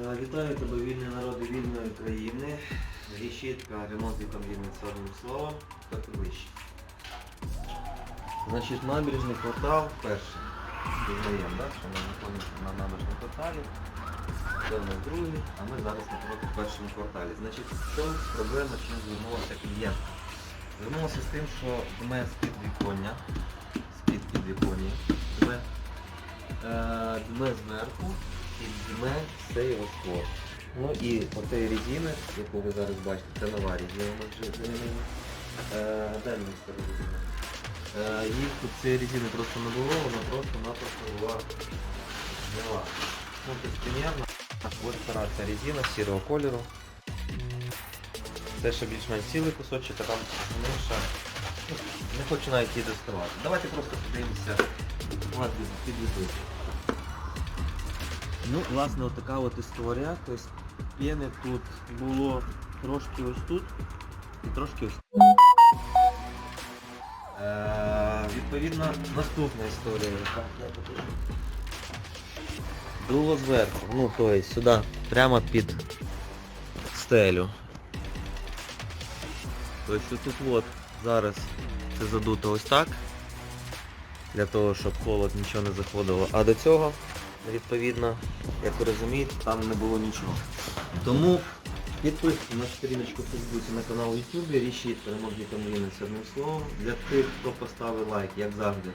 Е, Вітаю тебе, вільні народи вільної країни. Рішітка, ремонт віконвільниця одним словом, так і вище. Значить, набережний квартал перший. Пізнаємо, так? Що ми знаходимося на набережному кварталі. Це у нас другий, а ми зараз напроти в першому кварталі. Значить, що проблема, чим звернувався клієнт? Звернувся з тим, що дме з-під віконня, з-під підвіконня, е, дме зверху і дме цей розтвор. Ну і оцей резина, яку ви зараз бачите, це нова резина, ми. Е, стару резину. Е, їх тут цієї резини просто не було, вона просто-напросто була зняла. Ну, тобто примерно ось стара ця резина сірого кольору. Це ще більш-менш цілий кусочок, а там менше. Ну, Не хочу навіть її доставати. Давайте просто подивимося. Підведу. Ну, власне, отака от історія. Тобто п'єни тут було трошки ось тут і трошки ось тут. Е, відповідно, наступна історія. яка. Дуло зверху, ну то есть сюди, прямо під стелю. Тобто тут от зараз це задуто ось так, для того, щоб холод нічого не заходило. А до цього, відповідно, як ви розумієте, там не було нічого. Тому підписуйтесь на сторіночку в Фейсбуці, на канал YouTube, рішіть переможні ком'юніті одним словом. Для тих, хто поставив лайк, як завжди,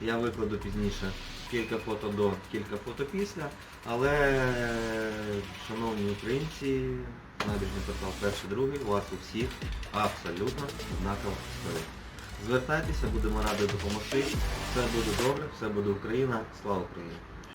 я викладу пізніше кілька фото до, кілька фото після. Але, шановні українці, набіжний квартал перший, другий, у вас у всіх абсолютно однакова історія. Звертайтеся, будемо раді допомогти. Все буде добре, все буде Україна. Слава Україні!